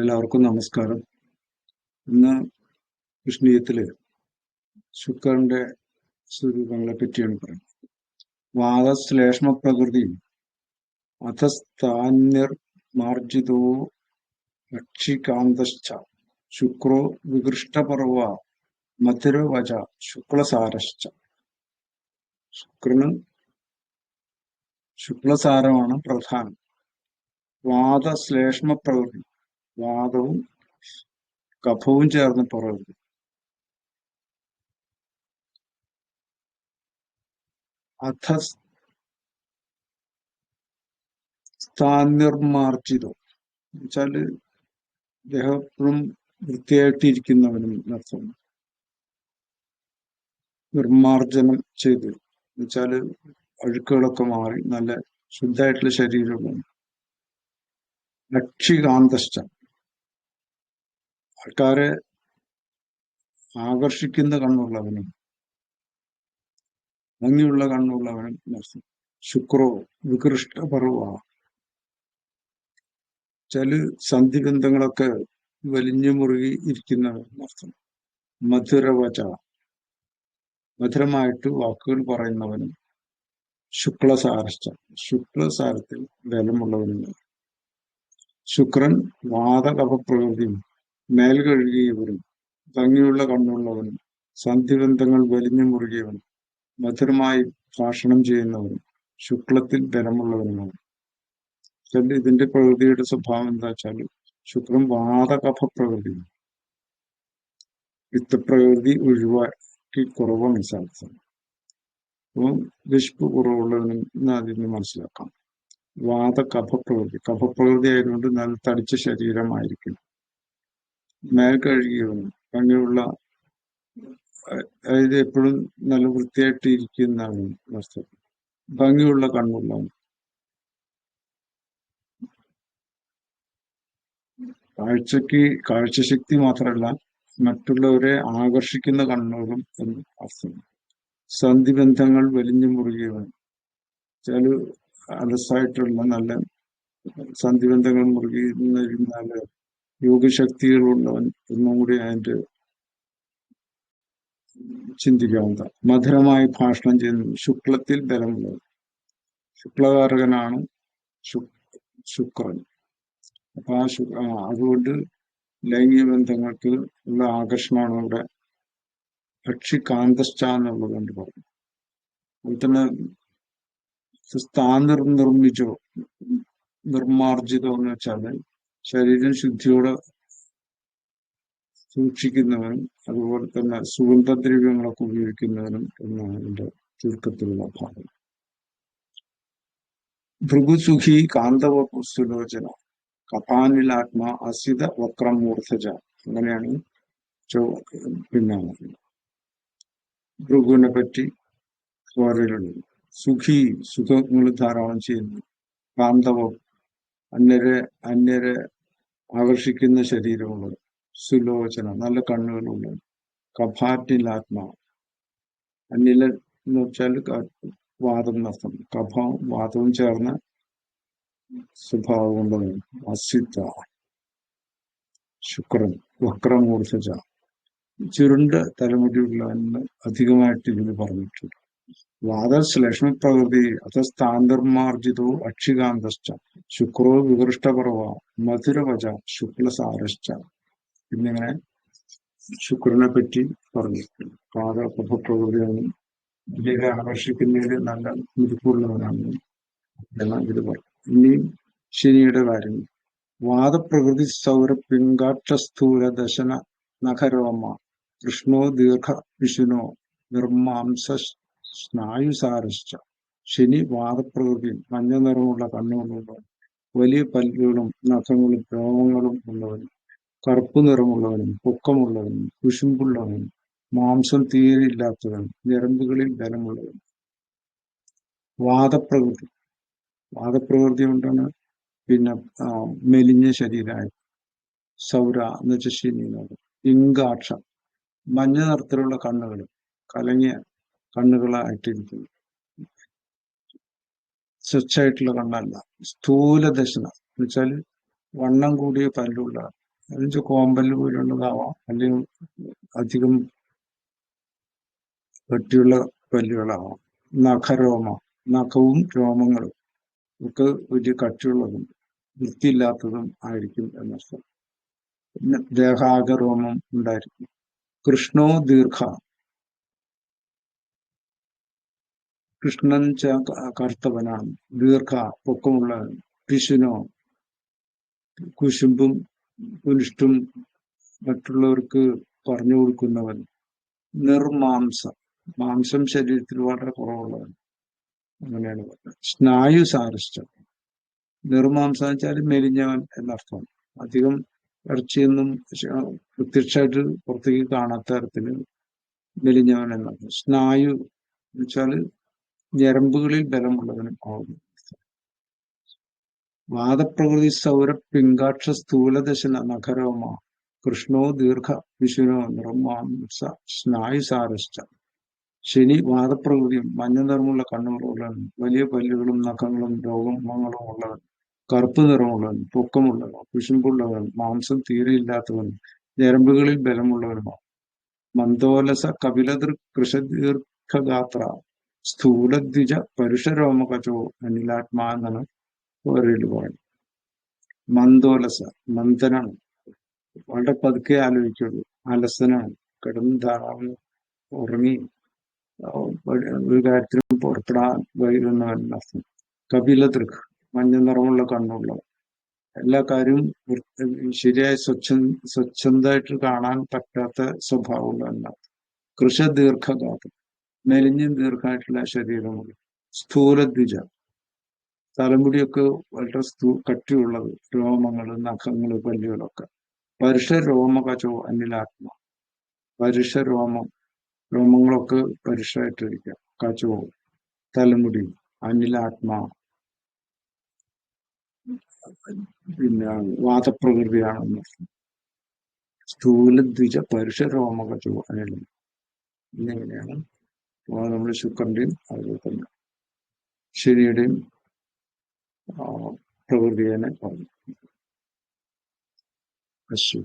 എല്ലാവർക്കും നമസ്കാരം. ഇന്ന് വിഷ്ണീയത്തിൽ ശുക്രന്റെ സ്വരൂപങ്ങളെ പറ്റിയാണ് പറയുന്നത്. വാദശ്ലേഷ്മ പ്രകൃതിയും അധസ്ഥാന്യർ മാർജിതോ രക്ഷികാന്തശ്ച ശുക്രോ വികൃഷ്ടപർവ മധുരവച ശുക്ലസാരശ്ച. ശുക്രന് ശുക്ലസാരമാണ് പ്രധാനം. വാദശ്ലേഷ്മ പ്രകൃതി വാദവും കഫവും ചേർന്ന് പ്രകൃതി അധസ്ഥാന്യർമാർജിതോ എന്നുവെച്ചാൽ ദേഹം എപ്പോഴും വൃത്തിയായിട്ടിരിക്കുന്നവനും അർത്ഥം നിർമാർജനം ചെയ്ത്. എന്നുവെച്ചാൽ അഴുക്കുകളൊക്കെ മാറി നല്ല ശുദ്ധമായിട്ടുള്ള ശരീരവും ലക്ഷികാന്തശ്ച ആൾക്കാരെ ആകർഷിക്കുന്ന കണ്ണുള്ളവനും ഭംഗിയുള്ള കണ്ണുള്ളവനും ശുക്രോ വികൃഷ്ടപർവ ചില സന്ധിബന്ധങ്ങളൊക്കെ വലിഞ്ഞു മുറുകി ഇരിക്കുന്നവൻ അർത്ഥം മധുരവച. മധുരമായിട്ട് വാക്കുകൾ പറയുന്നവനും ശുക്ലസാരസ്ഥ. ശുക്ലസാരത്തിൽ ബലമുള്ളവനുണ്ട് ശുക്രൻ വാതകപപ്രകൃതിയും മേൽ കഴുകിയവരും ഭംഗിയുള്ള കണ്ണുള്ളവനും സന്ധിബന്ധങ്ങൾ വലിഞ്ഞു മുറുകിയവനും മധുരമായി ഭാഷണം ചെയ്യുന്നവനും ശുക്ലത്തിൽ ബലമുള്ളവനുമാണ്. ഇതിന്റെ പ്രകൃതിയുടെ സ്വഭാവം എന്താ വെച്ചാൽ ശുക്രം വാതകഫ പ്രകൃതി വിത്തപ്രകൃതി ഒഴിവാക്കി കുറവാണ് സാധിച്ചത് അപ്പം വിശപ്പ് കുറവുള്ളവനും അതിൽ നിന്ന് മനസ്സിലാക്കാം. വാത കഫപ്രകൃതി കഫപ്രകൃതി ആയതുകൊണ്ട് നല്ല തടിച്ച ശരീരമായിരിക്കും മേൽ കഴുകിയവനും ഭംഗിയുള്ള അതായത് എപ്പോഴും നല്ല വൃത്തിയായിട്ട് ഇരിക്കുന്നതാണ് വസ്തു. ഭംഗിയുള്ള കണ്ണുള്ള കാഴ്ചക്ക് കാഴ്ചശക്തി മാത്രമല്ല മറ്റുള്ളവരെ ആകർഷിക്കുന്ന കണ്ണുകളും എന്ന് അർത്ഥം സന്ധിബന്ധങ്ങൾ വലിഞ്ഞു മുറുകിയവൻ. ചില അലസായിട്ടുള്ള നല്ല സന്ധിബന്ധങ്ങൾ മുറുകിയിരുന്നാൽ യോഗശക്തികളുള്ളവൻ എന്നും കൂടി അതിന്റെ ചിന്തിക്കാവുന്ന മധുരമായി ഭാഷണം ചെയ്യുന്നു ശുക്ലത്തിൽ ബലമുള്ളത് ശുക്ലകാരകനാണ് ശുക്രൻ. അപ്പൊ ആ ശു അതുകൊണ്ട് ലൈംഗിക ബന്ധങ്ങൾക്ക് ഉള്ള ആകർഷണമാണ് ഇവിടെ പക്ഷി കാന്തസ്ഥ എന്നുള്ളത് കൊണ്ട് പറഞ്ഞു അതുപോലെ തന്നെ സ്ഥാനിർ നിർമ്മിച്ചോ നിർമാർജിതോ എന്ന് വെച്ചാൽ ശരീരം ശുദ്ധിയോടെ സൂക്ഷിക്കുന്നവനും അതുപോലെ തന്നെ സുഗന്ധദ്രവ്യങ്ങളൊക്കെ ഉപയോഗിക്കുന്നവനും എന്നാണ് എന്റെ ചുരുക്കത്തിലുള്ള ഭാഗം ഭൃഗുസുഖി കാന്തവ സുലോചന കപാനിലാത്മ അസിത വക്രം മൂർധജ അങ്ങനെയാണ് പിന്നെ ഭൃഗുവിനെ പറ്റി സ്വാരയിലുള്ളത് സുഖി സുഖങ്ങൾ ധാരാളം ചെയ്യുന്നു. കാന്തവം അന്യരെ അന്യരെ ആകർഷിക്കുന്ന ശരീരമുള്ളത്. സുലോചന നല്ല കണ്ണുകളുള്ളത് കഭാറ്റിൽ ആത്മാവ് അന്നില എന്ന് വെച്ചാൽ വാദം നഷ്ടം കഫവും വാദവും ചേർന്ന സ്വഭാവമുള്ളവൻ അസിത്ത ശുക്രൻ വക്രമൂർധജ ചുരുണ്ട തലമുടിയുള്ള അധികമായിട്ട് ഇതിന് പറഞ്ഞിട്ടുണ്ട്. വാദശ്ലേഷ്മ പ്രകൃതി അധസ്ഥാന്തർമാർജിതോ അക്ഷികാന്തശ്ച ശുക്രോ വികൃഷ്ടപർവ മധുരവച ശുക്ലസാരശ്ച എന്നിങ്ങനെ ശുക്രനെ പറ്റി പറഞ്ഞു പാദപ്രഭപ്രകൃതിയാണ് ഇതിലേക്ക് ആകർഷിക്കുന്നതിൽ നല്ല മിരുപ്പുള്ളവനാണ് എന്നാണ് ഇത് പറയും ഇനി ശനിയുടെ കാര്യം. വാദപ്രകൃതി സൗര പിങ്കാക്ഷസ്ഥൂല ദശന നഖരോമ കൃഷ്ണോ ദീർഘ വിഷുനോ നിർമാംസ സ്നായുസാരശ്ച ശനി വാദപ്രകൃതിയും മഞ്ഞ നിറമുള്ള കണ്ണുകളുള്ളവൻ വലിയ പല്ലുകളും നഖങ്ങളും രോമങ്ങളും ഉള്ളവനും കറുപ്പ് നിറമുള്ളവനും പൊക്കമുള്ളവനും കുശുമ്പുള്ളവനും മാംസം തീരെയില്ലാത്തവനും ഞരമ്പുകളിൽ ബലമുള്ളവനും വാദപ്രകൃതി. വാദപ്രകൃതി കൊണ്ടാണ് പിന്നെ മെലിഞ്ഞ ശരീരായ സൗര എന്ന് വെച്ചാൽ ശനി ഇങ്കാക്ഷ. മഞ്ഞ നിറത്തിലുള്ള കണ്ണുകൾ കലങ്ങിയ കണ്ണുകളായിട്ടിരിക്കുന്നു. സ്വച്ഛമായിട്ടുള്ള കണ്ണല്ല സ്ഥൂല ദശന എന്ന് വെച്ചാൽ വണ്ണം കൂടിയ പല്ലുള്ള അതിന് കോമ്പൽ പോലുള്ളതാവാം അല്ലെങ്കിൽ അധികം കട്ടിയുള്ള പല്ലുകളാവാം. നഖരോമ നഖവും രോമങ്ങളും ഒക്കെ വലിയ കട്ടിയുള്ളതും വൃത്തിയില്ലാത്തതും ആയിരിക്കും എന്നർത്ഥം. പിന്നെ ദേഹാഗരോമം ഉണ്ടായിരിക്കും. കൃഷ്ണോ ദീർഘ കൃഷ്ണൻ കറുത്തവനാണ്. ദീർഘ പൊക്കമുള്ള പിശുനോ കുശുമ്പും കുനിഷ്ടും മറ്റുള്ളവർക്ക് പറഞ്ഞു കൊടുക്കുന്നവൻ. നിർമാംസം. മാംസം ശരീരത്തിൽ വളരെ കുറവുള്ളവൻ. അങ്ങനെയാണ് പറഞ്ഞത്. സ്നായു സാരസ്റ്റ നിർമാംസം വെച്ചാൽ മെലിഞ്ഞവൻ എന്നർത്ഥം. അധികം ഇറച്ചിയൊന്നും പ്രത്യക്ഷമായിട്ട് പുറത്തേക്ക് കാണാത്ത തരത്തിന് മെലിഞ്ഞവൻ എന്നർത്ഥം. സ്നായു വെച്ചാൽ ഞരമ്പുകളിൽ ബലമുള്ളവനും ആവുന്നു വാദപ്രകൃതി സൗര പിങ്കാക്ഷ സ്ഥൂലദശന നഖരോമ കൃഷ്ണോ ദീർഘ വിഷുനോ നിർമാംസ സ്നായുസാരശ്ച ശനി വാദപ്രകൃതിയും മഞ്ഞ നിറമുള്ള കണ്ണുകളുള്ളവൻ വലിയ പല്ലുകളും നഖങ്ങളും രോഗങ്ങളും ഉള്ളവൻ കറുപ്പ് നിറമുള്ളവൻ പൊക്കമുള്ളവൻ കുശുമ്പുള്ളവൻ മാംസം തീരെയില്ലാത്തവൻ ഞരമ്പുകളിൽ ബലമുള്ളവനുമാണ് മന്ദോലസ കപിലദൃ കൃഷദീർഘഗാത്ര സ്ഥൂലദ്വിജ പരുഷരോമകചോ അനിലാത്മാ എന്നാണ് മന്ദോലസ മന്ദനാണ്. വളരെ പതുക്കെ ആലോചിക്കുള്ളൂ അലസനാണ്. കിടന്ന് ധാരാളം ഉറങ്ങി ഒരു കാര്യത്തിനും പുറപ്പെടാൻ വൈകുന്നവൻ അർത്ഥം കപിലദൃക് മഞ്ഞ നിറമുള്ള കണ്ണുള്ളവൻ. എല്ലാ കാര്യവും ശരിയായി സ്വച്ഛ സ്വച്ഛന്തായിട്ട് കാണാൻ പറ്റാത്ത സ്വഭാവമുള്ള കൃഷ ദീർഘകാലം മെലിഞ്ഞും ദീർഘമായിട്ടുള്ള ശരീരമുണ്ട് സ്ഥൂലദ്വിജ. തലമുടിയൊക്കെ വളരെ സ്ഥൂ കട്ടിയുള്ളത് രോമങ്ങൾ നഖങ്ങൾ പല്ലുകളൊക്കെ. പരുഷ രോമകചോ അനിലാത്മ. പരുഷ രോമം. രോമങ്ങളൊക്കെ പരുഷമായിട്ടിരിക്കുക കചോ. തലമുടി. അനിലാത്മാ. പിന്നെ വാദപ്രകൃതിയാണെന്ന്. സ്ഥൂലദ്വിജ പരുഷ രോമകചോ അനിലും. എന്നിങ്ങനെയാണ് നമ്മൾ ശുക്രന്റെയും അതുപോലെ തന്നെ ശനിയുടെയും പ്രകൃതിയെ പറഞ്ഞു. അശ്വ